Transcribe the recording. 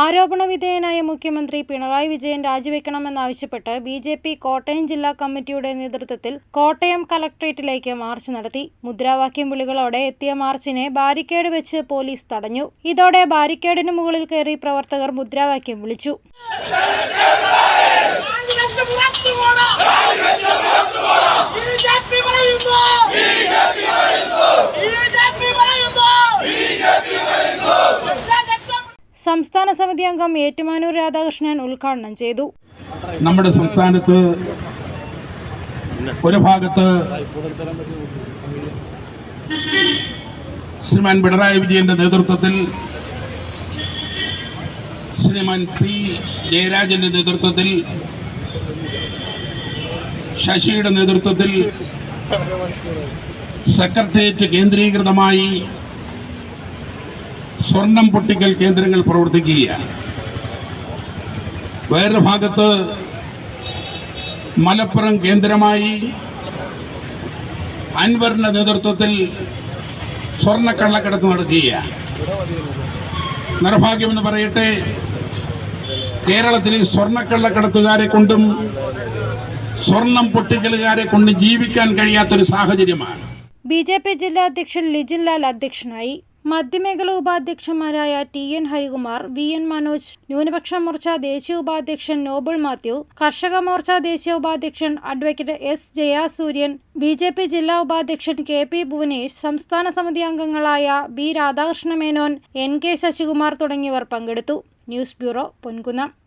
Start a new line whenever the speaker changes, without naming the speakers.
ആരോപണ വിധേയനായ മുഖ്യമന്ത്രി പിണറായി വിജയൻ രാജിവെക്കണമെന്നാവശ്യപ്പെട്ട് ബി ജെ പി കോട്ടയം ജില്ലാ കമ്മിറ്റിയുടെ നേതൃത്വത്തിൽ കോട്ടയം കലക്ട്രേറ്റിലേക്ക് മാർച്ച് നടത്തി. മുദ്രാവാക്യം വിളികളോടെ എത്തിയ മാർച്ചിനെ ബാരിക്കേഡ് വെച്ച് പോലീസ് തടഞ്ഞു. ഇതോടെ ബാരിക്കേഡിന് മുകളിൽ കയറി പ്രവർത്തകർ മുദ്രാവാക്യം വിളിച്ചു. സംസ്ഥാന സമിതി അംഗം ഏറ്റുമാനൂർ രാധാകൃഷ്ണൻ ഉദ്ഘാടനം ചെയ്തു.
നമ്മുടെ സംസ്ഥാനത്ത് ഒരു ഭാഗത്ത് ശ്രീമാൻ പിണറായി വിജയന്റെ നേതൃത്വത്തിൽ ശ്രീമാൻ പി ജയരാജന്റെ നേതൃത്വത്തിൽ ശശിയുടെ നേതൃത്വത്തിൽ സെക്രട്ടേറിയറ്റ് കേന്ദ്രീകൃതമായി സ്വർണം പൊട്ടിക്കൽ കേന്ദ്രങ്ങൾ പ്രവർത്തിക്കുകയാണ്. വേറൊരു ഭാഗത്ത് മലപ്പുറം കേന്ദ്രമായി അൻവറിന്റെ നേതൃത്വത്തിൽ സ്വർണക്കള്ളക്കടത്ത് നടക്കുകയാണ്. നിർഭാഗ്യമെന്ന് പറയട്ടെ കേരളത്തിലെ സ്വർണക്കള്ളക്കടത്തുകാരെ കൊണ്ടും സ്വർണം പൊട്ടിക്കലുകാരെ കൊണ്ടും ജീവിക്കാൻ കഴിയാത്തൊരു സാഹചര്യമാണ്.
ബി ജെ പി ജില്ലാ അധ്യക്ഷൻ ലിജിൻ ലാൽ അധ്യക്ഷനായി മധ്യമേഖല ഉപാധ്യക്ഷന്മാരായ T N Harikumar V N Manoj ന്യൂനപക്ഷ മോർച്ച ദേശീയ ഉപാധ്യക്ഷൻ നോബിൾ മാത്യു കർഷക മോർച്ച ദേശീയ ഉപാധ്യക്ഷൻ advocate S Jayasuryan B J P ജില്ലാ ഉപാധ്യക്ഷൻ കെ പി ഭുവനേഷ് സംസ്ഥാന സമിതി അംഗങ്ങളായ B Radhakrishna Menon N K Sasikumar തുടങ്ങിയവർ പങ്കെടുത്തു. News bureau Ponkunnam.